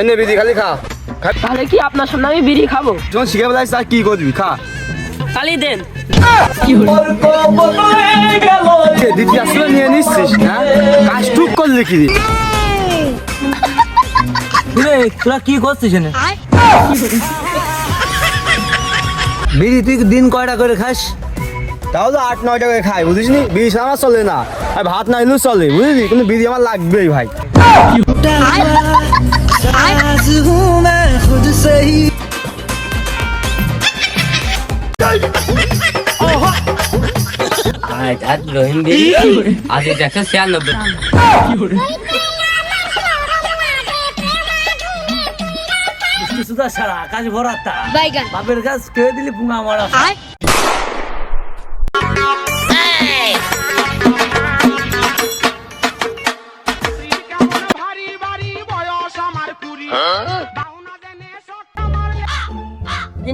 এনে বিড়ি খালি খা। তাহলে কি আপনার সামনে আমি বিড়ি খাব? যখন শিখে বেলাইছ আর কি করবি? খা। তাহলে দেন। কে দিদি আসলে নিয়ে নিচ্ছিস? হ্যাঁ? কাজ টুক করলি কি রে? তোরা কি করছিস এনে? বিড়ি তুই দিন কয়টা করে খাস? তাহলে আট নয় টাকা খাই বুঝিস নি? বিড়ি ছাড়া আমার চলে না। আর ভাত না এলেও চলে বুঝলি? কিন্তু বিড়ি আমার লাগবেই ভাই। আজ আজ রহিম বিড়ি আজ একশো ছিয়ানব্বই সুদা আকাশ ভরা তা বাপের কাছ কে দিলি পুঙা মারা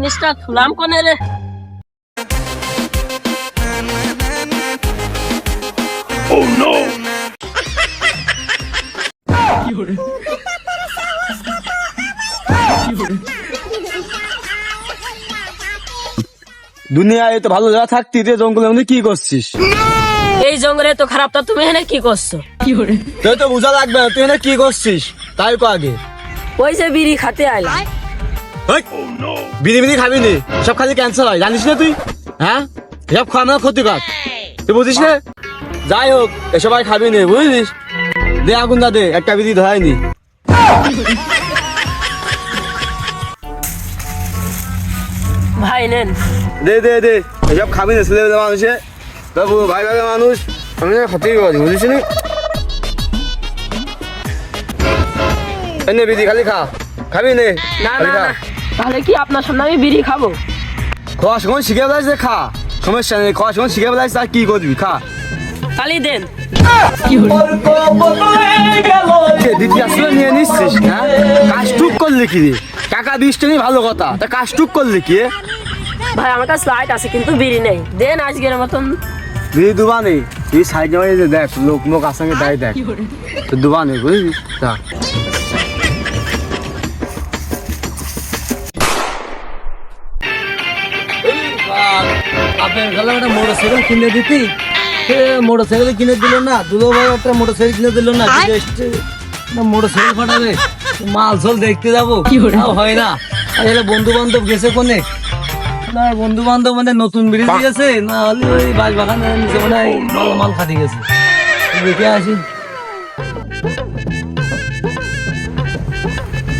জিনিসটা খুলাম কোনে রে। দুনিয়ায় তো ভালো জায়গা থাকতি রে জঙ্গলের মধ্যে কি করছিস? এই জঙ্গলে তো খারাপ তা তুমি এখানে কি করছ? তুই তো বোঝা লাগবে না, তুই এখানে কি করছিস? তাই কো আগে। ওই যে বিড়ি খাতে আইলাম। বিড়ি বিড়ি খাবি নি? সব খালি ক্যান্সার হয়। জানিস না তুই? হ্যাঁ? সব খাওয়া আমার ক্ষতিকর। তুই বুঝিস না? যাই হোক এসব আর খাবি নি বুঝলিস দে আগুন দা দে একটা বিড়ি ধরাইনি ভাই নেন। দে দে দে। এসব খাবি না ছেলে মানুষে। বাবু ভাই ভাই মানুষ। আমি না ক্ষতি করি বুঝিস নি? এনে বিড়ি খালি খা। খাবি না? না না। তাহলে কি আপনার সামনে আমি বিড়ি খাব? খাওয়া সময় শিখে বেলাইছে খা। সমস্যা নেই খাওয়া সময় শিখে বেলাইছে আর কি করবি খা। তাহলে দেন। কে দিদি আসলে নিয়ে নিচ্ছিস হ্যাঁ? কাজ টুক করলি কি রে? টাকা দিস নি ভালো কথা। তা কাজ টুক করলি কি ভাই আমার কাছে লাইট আছে কিন্তু বিড়ি নেই। দেন আজকের মতন। দিদি দুবা নেই। এই সাইড নেই যে দেখ লোক লোক আসাঙ্গে তাই দেখ। তো দুবা নেই বুঝলি? বাপের গেলে একটা মোটর সাইকেল কিনে দিতি। সে মোটর সাইকেল কিনে দিল না দুলো ভাই একটা মোটর সাইকেল কিনে দিল না মোটর সাইকেল ফাটাবে মাল সল দেখতে যাব। তাও হয় না। আর এলে বন্ধু বান্ধব গেছে কোনে না বন্ধু বান্ধব মানে নতুন ব্রিজ দিয়েছে না হলে ওই বাস বাগানে নিচে মানে মাল মাল খাটি গেছে। দেখে আসি।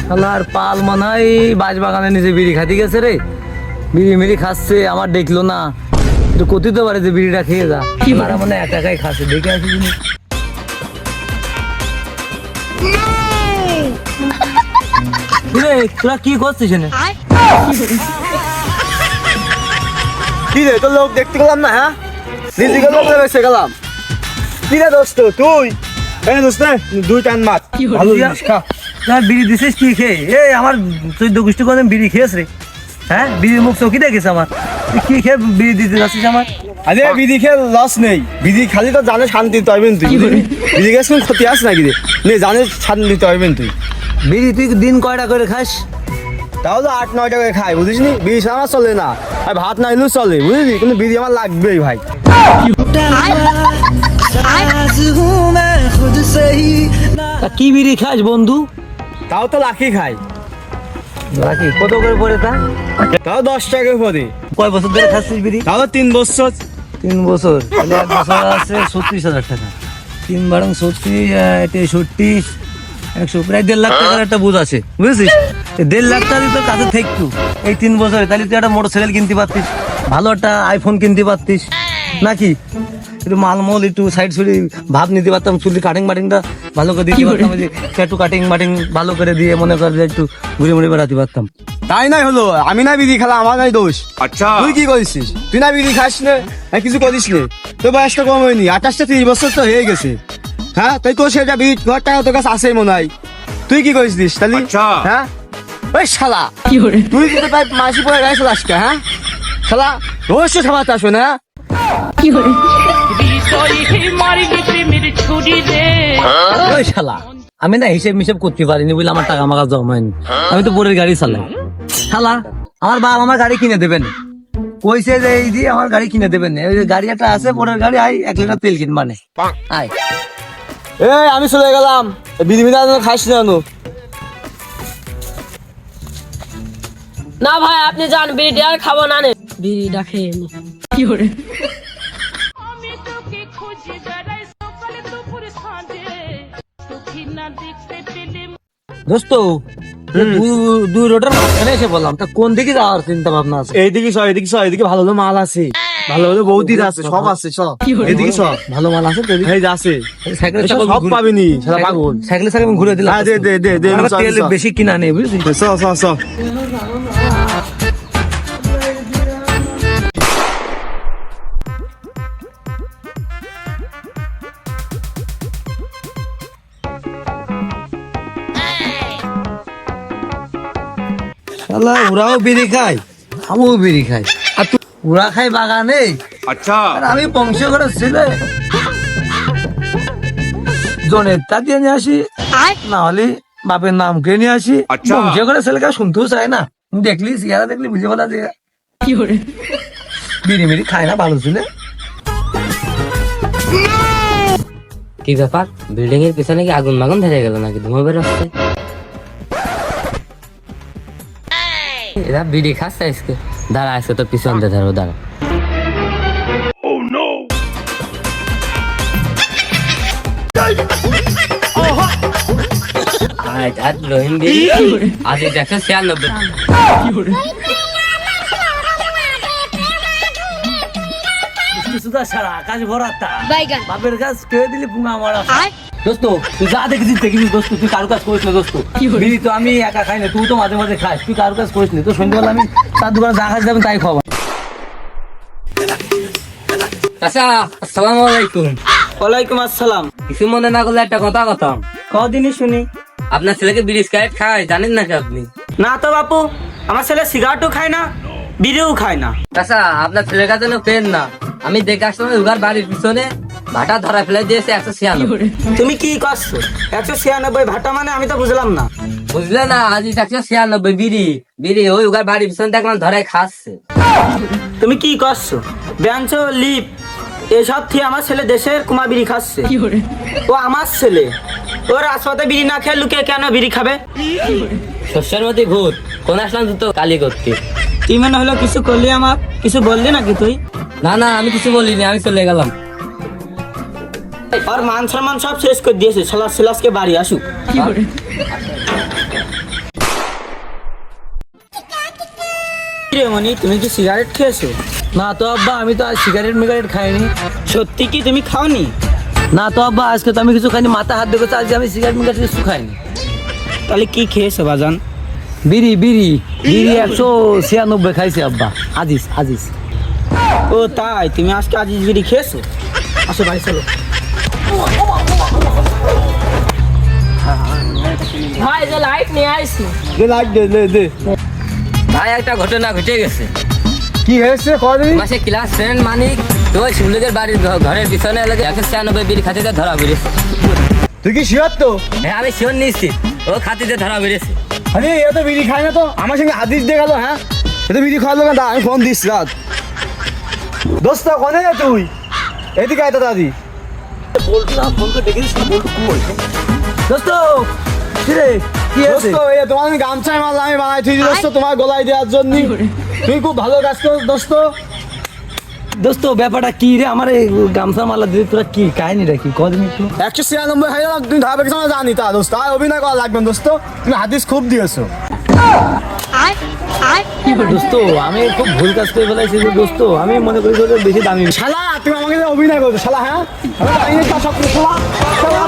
শালার পাল মনে হয় বাস বাগানে নিচে বিড়ি খাতি গেছে রে। বিড়ি মিড়ি খাচ্ছে আমার দেখল না। একটু কথিত পারে যে বিড়িটা খেয়ে যা। তারা মনে একাই খাচ্ছে দেখে আসি তোরা কি করছিস এনে কি রে তোর লোক দেখতে গেলাম না হ্যাঁ? নিজেকে লোক বেসে গেলাম। কি রে দোস্ত তুই? এই দোস্ত দুই টান মাছ। ভালো জিনিস খা। বিড়ি দিছিস কি খেয়ে? এই আমার তুই দুগুষ্টি কোনদিন বিড়ি খেয়েছ রে। হ্যাঁ বিড়ির মুখ চৌকি দেখেছ আমার। তুই কি খেয়ে বিড়ি দিতে যাচ্ছিস আমার? আরে বিধি খেয়ে লস নেই। বিধি খালি তো জানে শান্তি দিতে হইবেন তুই। বিধি খেয়ে কোনো ক্ষতি আছে নাকি রে? নে জানে শান্তি দিতে হইবেন তুই। বিড়ি তুই দিন কয়টা করে খাস? তাহলে আট নয় টাকা খাই বুঝিস নি বিড়ি আমার চলে না। আর ভাত না এলেও চলে বুঝলি? কিন্তু বিড়ি আমার লাগবেই ভাই। কি বিড়ি খাস বন্ধু? তাও তো লাখি খাই। রাখি কত করে পড়ে তা? তাও দশ টাকা পরে কয় বছর ধরে খাচ্ছিস বিড়ি? তাও তিন বছর। তিন বছর। তাহলে এক বছর আছে ছত্রিশ হাজার টাকা। তিন বারং ছত্রিশ আহ, তেষট্টি একশো প্রায় দেড় লাখ টাকার একটা বুঝ আছে। বুঝেছিস? দেড় লাখ টাকা তোর কাছে থাকতু এই তিন বছরে তাহলে তুই একটা মোটর সাইকেল কিনতে পারতিস ভালো একটা আইফোন কিনতে পারতিস। নাকি? একটু মালমল একটু সাইড সুইড ভাব নিতে পারতাম চুলি কাটিং মাটিংটা ভালো করে দিতে পারতাম যে একটু কাটিং মাটিং ভালো করে দিয়ে মনে কর যে একটু ঘুরে মুড়ে বেড়াতে পারতাম। তাই নাই হলো আমি না বিড়ি খেলা আমার নাই দোষ। আচ্ছা। তুই কি করিস তুই না বিড়ি খাস না? আর কিছু করিস নে? তোর বয়সটা কম হয়নি আঠাশটা তিরিশ বছর তো হয়ে গেছে। হ্যাঁ তাই তোর সেটা বিড়ি ঘর টাকা তোর কাছে আসেই মনে হয়। তুই কি করিস দিস তাহলে? হ্যাঁ? ওই শালা তুই কিন্তু প্রায় মাসি পরে গাইছে আজকে হ্যাঁ? শালা রহস্য থামাতে আসবে না কি ওই শালা আমি না হিসেব মিসেব করতে পারিনি বলে আমার টাকা আমার কাছে জমা আমি তো পরের গাড়ি চালাই। শালা আমার বাপ আমার গাড়ি কিনে দেবেন। কইছে যে এই দিয়ে আমার গাড়ি কিনে দেবেন। গাড়ি একটা আছে পরের গাড়ি আই এক লিটার তেল কিনবা নে। আয়। এই আমি চলে গেলাম। বিধি বিধান খাস না জানো না ভাই আপনি যান বিড়িটা আর খাব না নে। বিড়িটা খেয়ে নি। আমি তোকে খুঁজি বেড়াই সকালে দুপুর সাঁঝে সুখী না দেখতে পেলে দোস্ত দুই রোডের মাঝখানে এসে বললাম তা কোন দিকে যাওয়ার চিন্তা ভাবনা আছে? এইদিকে সব এদিকে সব এদিকে ভালো ভালো মাল আছে। ভালো ভালো বৌদির আছে সব আছে সব এদিকে সব ভালো মাল আছে তো? এই আছে। সব পাবিনি সারা পাগল। সাইকেলের চাকা ঘুরে দিলাম। দে, দে, দে, দে। বেশি কিনা নেই বুঝলি? চ চ চ। শালা ওরাও বিড়ি খায় আমিও বিড়ি খাই। আর তুই ওরা খাই বাগানে। আচ্ছা। আর আমি বংশ করে ছেলে। জনের তা দিয়ে নিয়ে আসি না হলে বাপের নাম কে নিয়ে আসি। বংশ করে ছেলেকে শুনতেও চায় না। দেখলি সিগারা দেখলি বুঝে বলা যে বিড়ি মিড়ি খায় না ভালো ছিল কি ব্যাপার? বিল্ডিং এর পিছনে কি আগুন মাগুন ধরে গেল নাকি? ধুমো বেরোচ্ছে? এরা বিড়ি খাচ্ছে আজকে। দাঁড়া, আজকে তো পিছন দিয়ে ধরো দাঁড়া। আজ রহিম বিড়ি। আজ দেখো ছিয়ানব্বই। সুদা সারা আকাশ ভরা তা বাপের কাজ কে দিলি পুঙ্গা মারা। দোস্ত তুই যা দেখেছিস দেখেছিস দোস্ত তুই কারু কাজ করিস না দোস্ত। বিড়ি তো আমি একা খাই না তুই তো মাঝে মাঝে খাস তুই কারু কাজ করিস না। তো সন্ধ্যাবেলা আমি তার দোকানে যা খাস যাবেন তাই খাওয়া আসসালামু আলাইকুম। ওয়ালাইকুম আসসালাম। কিছু মনে না করলে একটা কথা কথা কদিনই শুনি। আপনার ছেলেকে বিড়ি সিগারেট খায় জানেন নাকি আপনি? না তো বাপু আমার ছেলে সিগারেটও খায় না বিড়িও খায় না। আচ্ছা আপনার ছেলের কাছে যেন পেন না। আমি দেখে আসলাম উগার বাড়ির পিছনে ভাটা ধরা ফেলে দিয়েছে একশো ছিয়ানব্বই। তুমি কি করছ? একশো ছিয়ানব্বই ভাটা মানে আমি তো বুঝলাম না। বুঝলে না আজ একশো ছিয়ানব্বই বিড়ি। বিড়ি ওই উগার বাড়ির পিছনে দেখলাম ধরাই খাচ্ছে। তুমি কি করছ? বেঞ্চ লিপ এসব থেকে আমার ছেলে দেশের কুমা বিড়ি খাচ্ছে। ও আমার ছেলে। ওর রাজপথে বিড়ি না খেয়ে লুকিয়ে কেন বিড়ি খাবে? শস্যের মধ্যে ভূত কোন আসলাম দুটো কালি করতে। তুই মনে হলো কিছু করলি আমার? কিছু বললি নাকি তুই? না না আমি কিছু বলিনি আমি চলে গেলাম। আর মান সম্মান সব শেষ করে দিয়েছে সালাস সিলাসকে বাড়ি আসুক। কি রে মনি তুমি কি সিগারেট খেয়েছো? না তো আব্বা আমি তো আজ সিগারেট মিগারেট খাইনি। সত্যি কি তুমি খাওনি? না তো আব্বা আজকে তো আমি কিছু খাইনি মাথা হাত দেখেছি আজকে আমি সিগারেট মিগারেট কিছু খাইনি। তাহলে কি খেয়েছো বাজান? বিড়ি বিড়ি বিড়ি একশো ছিয়ানব্বই খাইছি আব্বা আজিস আজিস ও তাই? তুমি আজকে আজিজ বিড়ি খেয়েছো? আসো ভাই চলো। ভাই যে লাইট নিয়ে আইছি। দে লাগ দে দে দে। ভাই একটা ঘটনা ঘটে গেছে। কি হয়েছে? কদিন মাসে ক্লাস মানিক তো ওই শিমলুকের বাড়ির ঘ- ঘরের পিছনে এলাকা একশো ছিয়ানব্বই বিড়ি খাতিতে ধরা বেরিয়েছে তুই কি শিওর তো? হ্যাঁ আমি শিওর নিশ্চিত। ও খাতিতে ধরা বেরিয়েছে আরে এ তো বিড়ি খায় না তো। আমার সঙ্গে হাদিস দিয়ে গেল হ্যাঁ? এ তো বিড়ি খাওয়ালো না আমি ফোন দিস রাত। দোস্ত কনে তুই? এদিকে আয় তো দাদি। বলছিলাম ফোন করে দেখেছিস না বলতো কই দোস্ত কি রে? কি আছে দোস্ত এই তোমার আমি গামছায় মাল আমি বানাই তুই দোস্ত তোমার গলায় দেওয়ার জন্য তুই খুব ভালো কাজ কর দোস্ত। দোস্ত ব্যাপারটা কি রে? আমার এই গামছা মালা দিয়ে তোরা কি কাহিনীটা কি? কদিন একটু। একশো ছিয়ানব্বই হাজার তুমি কিছু জানি তা দোস্ত। আর অভিনয় করা লাগবে দোস্ত। তুমি হাদিস খুব দিয়েছ। দোস্ত আমি খুব ভুল কাজ করে ফেলাইছি যে দোস্ত আমি মনে করি তোর বেশি দামি শালা তুমি আমাকে অভিনয় করছ শালা হ্যাঁ আমি জানি না সব শালা শালা